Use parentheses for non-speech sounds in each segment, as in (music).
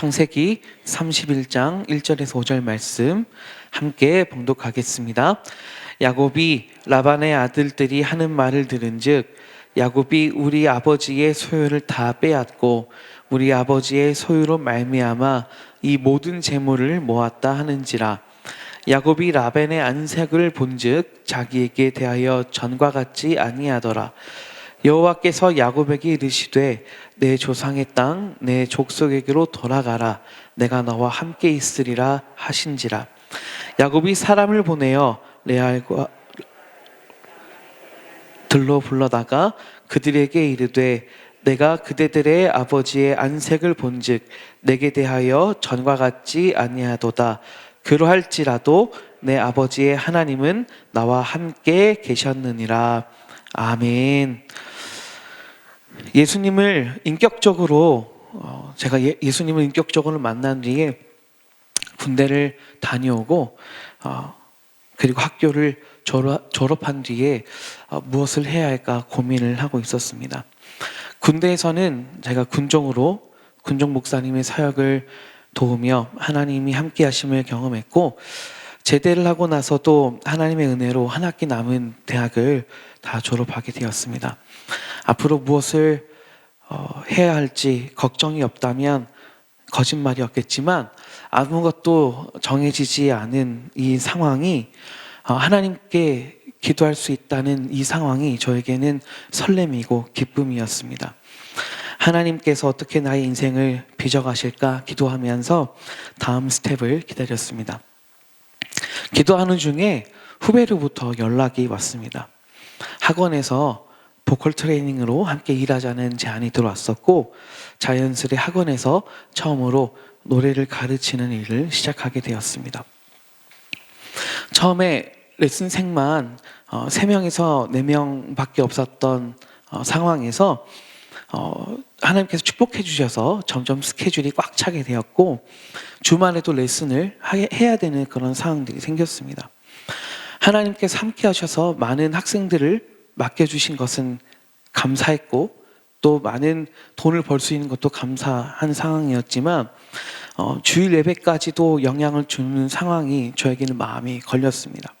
창세기 31장 1절에서 5절 말씀 함께 봉독하겠습니다. 야곱이 라반의 아들들이 하는 말을 들은즉 야곱이 우리 아버지의 소유를 다 빼앗고 우리 아버지의 소유로 말미암아 이 모든 재물을 모았다 하는지라 야곱이 라벤의 안색을 본즉 자기에게 대하여 전과 같지 아니하더라 여호와께서 야곱에게 이르시되 내 조상의 땅 내 족속에게로 돌아가라. 내가 너와 함께 있으리라 하신지라. 야곱이 사람을 보내어 레알과 들로 불러다가 그들에게 이르되 내가 그대들의 아버지의 안색을 본즉 내게 대하여 전과 같지 아니하도다. 그러할지라도 내 아버지의 하나님은 나와 함께 계셨느니라 아멘. 예수님을 인격적으로 어, 제가 예, 예수님을 인격적으로 만난 뒤에 군대를 다녀오고 어, 그리고 학교를 졸업, 졸업한 뒤에 어, 무엇을 해야 할까 고민을 하고 있었습니다. 군대에서는 제가 군종으로 군종 목사님의 사역을 도우며 하나님이 함께 하심을 경험했고 제대를 하고 나서도 하나님의 은혜로 한 학기 남은 대학을 다 졸업하게 되었습니다. 앞으로 무엇을 어, 해야 할지 걱정이 없다면 거짓말이었겠지만 아무것도 정해지지 않은 이 상황이 어, 하나님께 기도할 수 있다는 이 상황이 저에게는 설렘이고 기쁨이었습니다. 하나님께서 어떻게 나의 인생을 빚어가실까 기도하면서 다음 스텝을 기다렸습니다. 기도하는 중에 후배로부터 연락이 왔습니다. 학원에서 보컬 트레이닝으로 함께 일하자는 제안이 들어왔었고 자연스레 학원에서 처음으로 노래를 가르치는 일을 시작하게 되었습니다. 처음에 레슨생만 3명에서 4명밖에 없었던 어, 상황에서 어, 하나님께서 축복해 주셔서 점점 스케줄이 꽉 차게 되었고 주말에도 레슨을 해야 되는 그런 상황들이 생겼습니다. 하나님께서 함께 하셔서 많은 학생들을 맡겨주신 것은 감사했고 또 많은 돈을 벌 수 있는 것도 감사한 상황이었지만 어, 주일 예배까지도 영향을 주는 상황이 저에게는 마음이 걸렸습니다.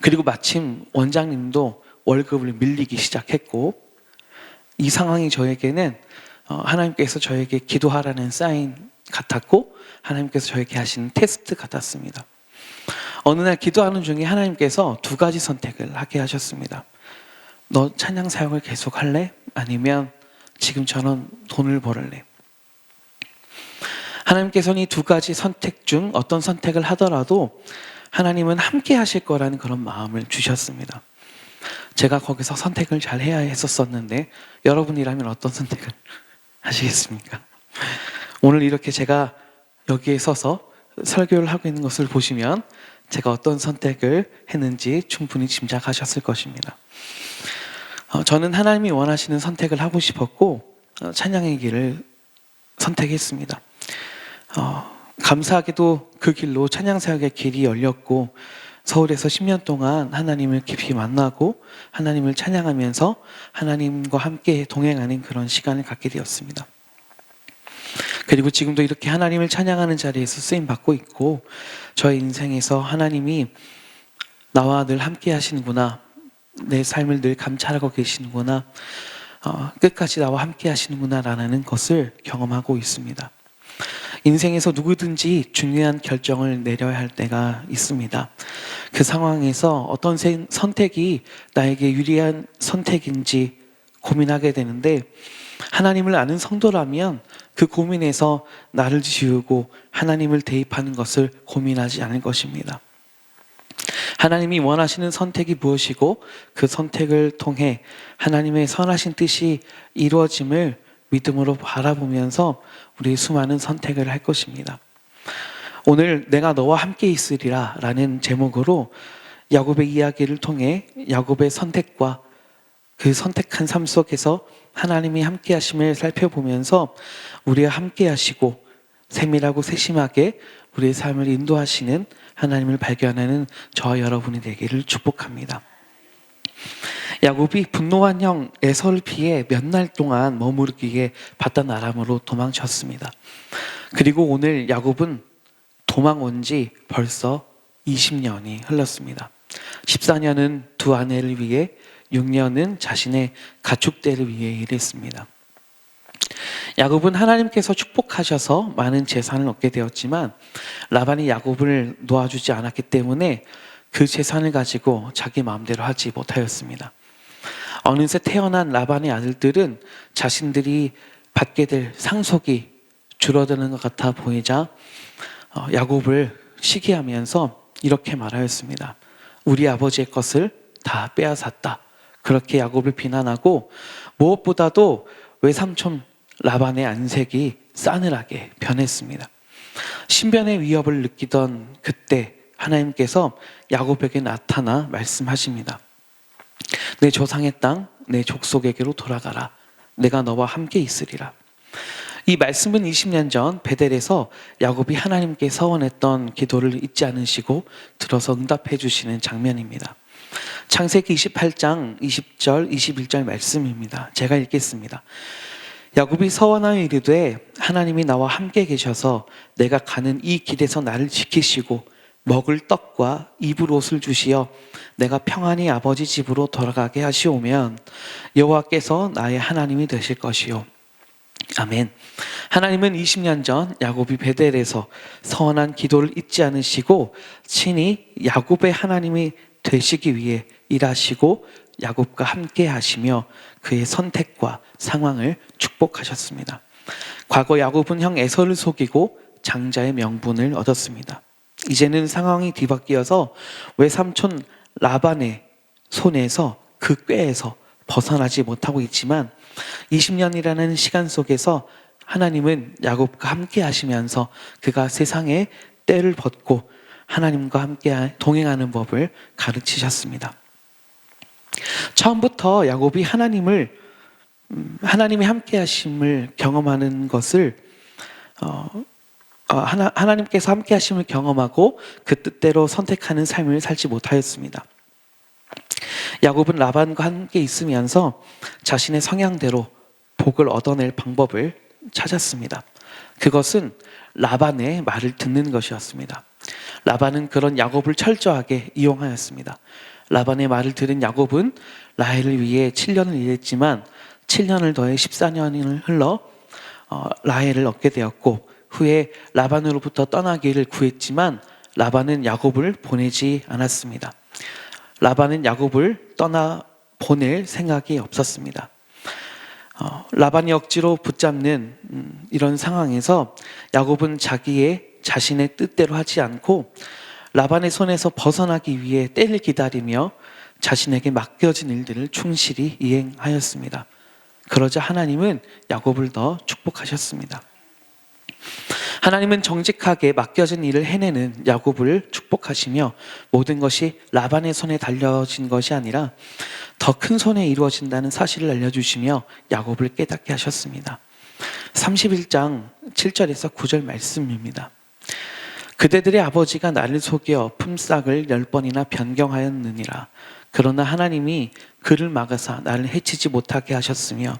그리고 마침 원장님도 월급을 밀리기 시작했고 이 상황이 저에게는 어, 하나님께서 저에게 기도하라는 사인 같았고 하나님께서 저에게 하시는 테스트 같았습니다. 어느 날 기도하는 중에 하나님께서 두 가지 선택을 하게 하셨습니다. 너 찬양 사역을 계속 할래? 아니면 지금처럼 돈을 벌을래? 하나님께서는 이 두 가지 선택 중 어떤 선택을 하더라도 하나님은 함께 하실 거라는 그런 마음을 주셨습니다. 제가 거기서 선택을 잘 해야 했었었는데 여러분이라면 어떤 선택을 (laughs) 하시겠습니까? 오늘 이렇게 제가 여기에 서서 설교를 하고 있는 것을 보시면 제가 어떤 선택을 했는지 충분히 짐작하셨을 것입니다. 어, 저는 하나님이 원하시는 선택을 하고 싶었고 어, 찬양의 길을 선택했습니다. 어, 감사하게도 그 길로 찬양 사역의 길이 열렸고 서울에서 10년 동안 하나님을 깊이 만나고 하나님을 찬양하면서 하나님과 함께 동행하는 그런 시간을 갖게 되었습니다. 그리고 지금도 이렇게 하나님을 찬양하는 자리에서 쓰임 받고 있고 저의 인생에서 하나님이 나와 늘 함께 하시는구나 내 삶을 늘 감찰하고 계시는구나 어, 끝까지 나와 함께 하시는구나라는 것을 경험하고 있습니다. 인생에서 누구든지 중요한 결정을 내려야 할 때가 있습니다. 그 상황에서 어떤 선택이 나에게 유리한 선택인지 고민하게 되는데 하나님을 아는 성도라면 그 고민에서 나를 지우고 하나님을 대입하는 것을 고민하지 않을 것입니다. 하나님이 원하시는 선택이 무엇이고 그 선택을 통해 하나님의 선하신 뜻이 이루어짐을 믿음으로 바라보면서 우리 수많은 선택을 할 것입니다. 오늘 내가 너와 함께 있으리라 라는 제목으로 야곱의 이야기를 통해 야곱의 선택과 그 선택한 삶 속에서 하나님이 함께 하심을 살펴보면서 우리와 함께 하시고 세밀하고 세심하게 우리의 삶을 인도하시는 하나님을 발견하는 저와 여러분이 되기를 축복합니다. 야곱이 분노한 형 에서를 피해 몇 날 동안 머무르기에 바단 아람으로 도망쳤습니다. 그리고 오늘 야곱은 도망 온지 벌써 20년이 흘렀습니다. 14년은 두 아내를 위해 6년은 자신의 가축대를 위해 일했습니다. 야곱은 하나님께서 축복하셔서 많은 재산을 얻게 되었지만 라반이 야곱을 놓아주지 않았기 때문에 그 재산을 가지고 자기 마음대로 하지 못하였습니다. 어느새 태어난 라반의 아들들은 자신들이 받게 될 상속이 줄어드는 것 같아 보이자 어, 야곱을 시기하면서 이렇게 말하였습니다. 우리 아버지의 것을 다 빼앗았다. 그렇게 야곱을 비난하고 무엇보다도 외삼촌 라반의 안색이 싸늘하게 변했습니다. 신변의 위협을 느끼던 그때 하나님께서 야곱에게 나타나 말씀하십니다. 내 조상의 땅, 내 족속에게로 돌아가라. 내가 너와 함께 있으리라. 이 말씀은 20년 전 베델에서 야곱이 하나님께 서원했던 기도를 잊지 않으시고 들어서 응답해 주시는 장면입니다. 창세기 28장 20절 21절 말씀입니다. 제가 읽겠습니다. 야곱이 서원하여 이르되 하나님이 나와 함께 계셔서 내가 가는 이 길에서 나를 지키시고 먹을 떡과 입을 옷을 주시어 내가 평안히 아버지 집으로 돌아가게 하시오면 여호와께서 나의 하나님이 되실 것이요 아멘. 하나님은 20년 전 야곱이 베델에서 서원한 기도를 잊지 않으시고 친히 야곱의 하나님이 되시기 위해 일하시고 야곱과 함께 하시며 그의 선택과 상황을 축복하셨습니다. 과거 야곱은 형 에서를 속이고 장자의 명분을 얻었습니다. 이제는 상황이 뒤바뀌어서 외삼촌 라반의 손에서 그 꾀에서 벗어나지 못하고 있지만 20년이라는 시간 속에서 하나님은 야곱과 함께 하시면서 그가 세상에 때를 벗고 하나님과 함께 동행하는 법을 가르치셨습니다. 처음부터 야곱이 하나님을 음, 하나님이 함께 하심을 경험하는 것을 어, 어, 하나, 하나님께서 함께 하심을 경험하고 그 뜻대로 선택하는 삶을 살지 못하였습니다. 야곱은 라반과 함께 있으면서 자신의 성향대로 복을 얻어낼 방법을 찾았습니다. 그것은 라반의 말을 듣는 것이었습니다. 라반은 그런 야곱을 철저하게 이용하였습니다. 라반의 말을 들은 야곱은 라헬을 위해 7년을 일했지만 7년을 더해 14년을 흘러 어, 라헬을 얻게 되었고 후에 라반으로부터 떠나기를 구했지만 라반은 야곱을 보내지 않았습니다. 라반은 야곱을 떠나 보낼 생각이 없었습니다. 어, 라반이 억지로 붙잡는 음, 이런 상황에서 야곱은 자기의 자신의 뜻대로 하지 않고 라반의 손에서 벗어나기 위해 때를 기다리며 자신에게 맡겨진 일들을 충실히 이행하였습니다. 그러자 하나님은 야곱을 더 축복하셨습니다. 하나님은 정직하게 맡겨진 일을 해내는 야곱을 축복하시며 모든 것이 라반의 손에 달려진 것이 아니라 더 큰 손에 이루어진다는 사실을 알려주시며 야곱을 깨닫게 하셨습니다. 31장 7절에서 9절 말씀입니다. 그대들의 아버지가 나를 속여 품삯을 열 번이나 변경하였느니라. 그러나 하나님이 그를 막아서 나를 해치지 못하게 하셨으며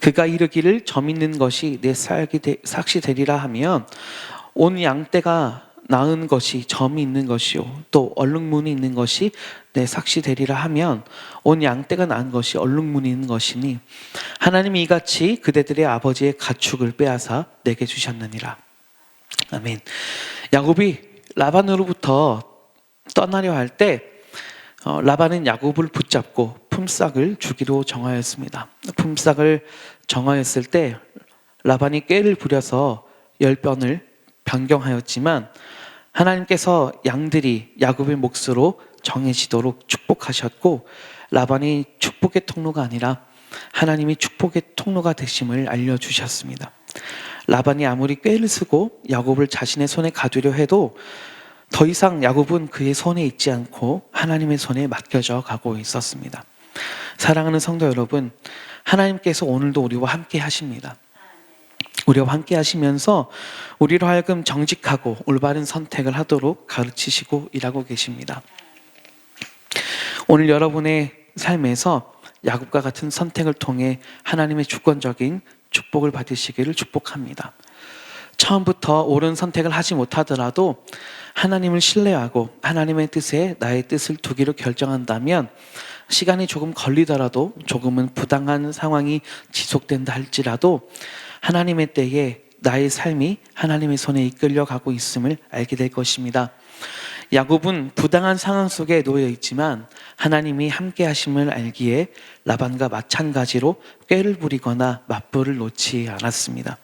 그가 이르기를 점 있는 것이 내 삭시 되리라 하면 온 양떼가 낳은 것이 점이 있는 것이요 또 얼룩무늬 있는 것이 내 삭시 되리라 하면 온 양떼가 낳은 것이 얼룩무늬 있는 것이니 하나님이 이같이 그대들의 아버지의 가축을 빼앗아 내게 주셨느니라 아멘. 야곱이 라반으로부터 떠나려 할때 어, 라반은 야곱을 붙잡고 품삯을 주기로 정하였습니다. 품삯을 정하였을 때 라반이 꾀를 부려서 열 변을 변경하였지만 하나님께서 양들이 야곱의 몫으로 정해지도록 축복하셨고 라반이 축복의 통로가 아니라 하나님이 축복의 통로가 되심을 알려주셨습니다. 라반이 아무리 꾀를 쓰고 야곱을 자신의 손에 가두려 해도 더 이상 야곱은 그의 손에 있지 않고 하나님의 손에 맡겨져 가고 있었습니다. 사랑하는 성도 여러분, 하나님께서 오늘도 우리와 함께 하십니다. 우리와 함께 하시면서 우리로 하여금 정직하고 올바른 선택을 하도록 가르치시고 일하고 계십니다. 오늘 여러분의 삶에서 야곱과 같은 선택을 통해 하나님의 주권적인 축복을 받으시기를 축복합니다. 처음부터 옳은 선택을 하지 못하더라도 하나님을 신뢰하고 하나님의 뜻에 나의 뜻을 두기로 결정한다면 시간이 조금 걸리더라도 조금은 부당한 상황이 지속된다 할지라도 하나님의 때에 나의 삶이 하나님의 손에 이끌려 가고 있음을 알게 될 것입니다. 야곱은 부당한 상황 속에 놓여 있지만 하나님이 함께 하심을 알기에 라반과 마찬가지로 꾀를 부리거나 맞불을 놓지 않았습니다.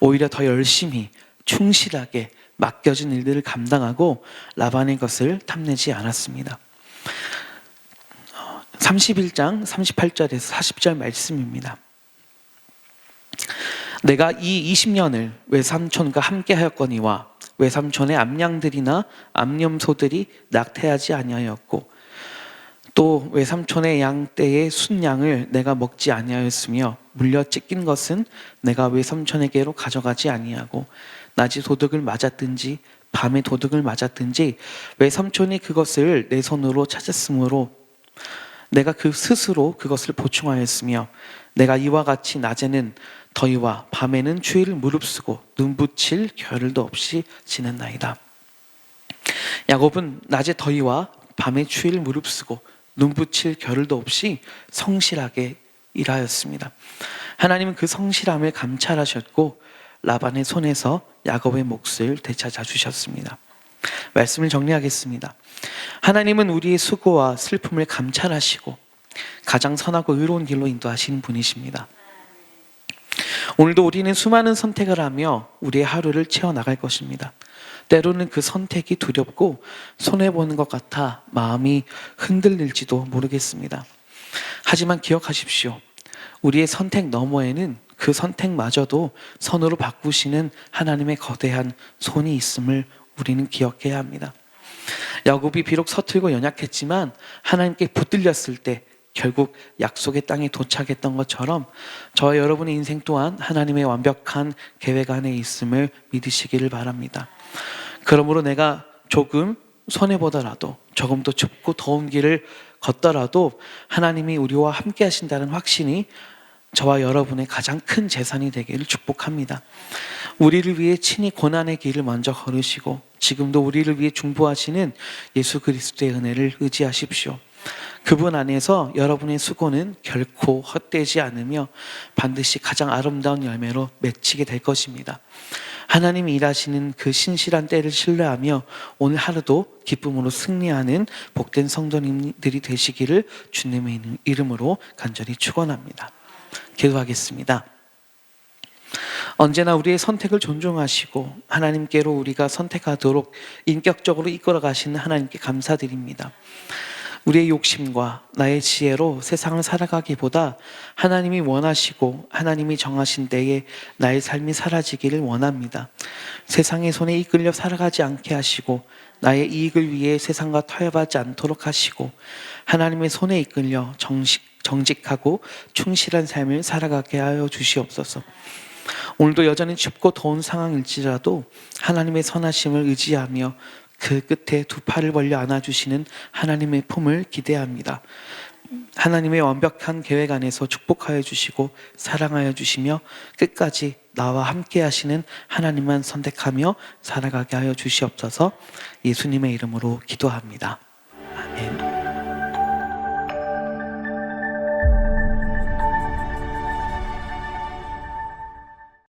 오히려 더 열심히 충실하게 맡겨진 일들을 감당하고 라반의 것을 탐내지 않았습니다. 31장 38절에서 40절 말씀입니다. 내가 이 20년을 외삼촌과 함께 하였거니와 외삼촌의 암양들이나 암염소들이 낙태하지 아니하였고 또 외삼촌의 양 떼의 순양을 내가 먹지 아니하였으며 물려 찢긴 것은 내가 외삼촌에게로 가져가지 아니하고 낮이 도둑을 맞았든지 밤에 도둑을 맞았든지 외삼촌이 그것을 내 손으로 찾았으므로 내가 그 스스로 그것을 보충하였으며 내가 이와 같이 낮에는 더위와 밤에는 추위를 무릅쓰고 눈붙일 겨를도 없이 지냈나이다. 야곱은 낮에 더위와 밤에 추위를 무릅쓰고 눈붙일 겨를도 없이 성실하게 일하였습니다. 하나님은 그 성실함을 감찰하셨고 라반의 손에서 야곱의 몫을 되찾아 주셨습니다. 말씀을 정리하겠습니다. 하나님은 우리의 수고와 슬픔을 감찰하시고 가장 선하고 의로운 길로 인도하시는 분이십니다. 오늘도 우리는 수많은 선택을 하며 우리의 하루를 채워나갈 것입니다. 때로는 그 선택이 두렵고 손해보는 것 같아 마음이 흔들릴지도 모르겠습니다. 하지만 기억하십시오. 우리의 선택 너머에는 그 선택마저도 선으로 바꾸시는 하나님의 거대한 손이 있음을 우리는 기억해야 합니다. 야곱이 비록 서툴고 연약했지만 하나님께 붙들렸을 때 결국 약속의 땅에 도착했던 것처럼 저와 여러분의 인생 또한 하나님의 완벽한 계획 안에 있음을 믿으시기를 바랍니다. 그러므로 내가 조금 손해보더라도 조금 더 춥고 더운 길을 걷더라도 하나님이 우리와 함께 하신다는 확신이 저와 여러분의 가장 큰 재산이 되기를 축복합니다. 우리를 위해 친히 고난의 길을 먼저 걸으시고 지금도 우리를 위해 중보하시는 예수 그리스도의 은혜를 의지하십시오. 그분 안에서 여러분의 수고는 결코 헛되지 않으며 반드시 가장 아름다운 열매로 맺히게 될 것입니다. 하나님이 일하시는 그 신실한 때를 신뢰하며 오늘 하루도 기쁨으로 승리하는 복된 성도님들이 되시기를 주님의 이름으로 간절히 축원합니다. 기도하겠습니다. 언제나 우리의 선택을 존중하시고 하나님께로 우리가 선택하도록 인격적으로 이끌어 가시는 하나님께 감사드립니다. 우리의 욕심과 나의 지혜로 세상을 살아가기보다 하나님이 원하시고 하나님이 정하신 때에 나의 삶이 사라지기를 원합니다. 세상의 손에 이끌려 살아가지 않게 하시고 나의 이익을 위해 세상과 타협하지 않도록 하시고 하나님의 손에 이끌려 정식, 정직하고 충실한 삶을 살아가게 하여 주시옵소서. 오늘도 여전히 춥고 더운 상황일지라도 하나님의 선하심을 의지하며 그 끝에 두 팔을 벌려 안아주시는 하나님의 품을 기대합니다. 하나님의 완벽한 계획 안에서 축복하여 주시고 사랑하여 주시며 끝까지 나와 함께 하시는 하나님만 선택하며 살아가게 하여 주시옵소서 예수님의 이름으로 기도합니다.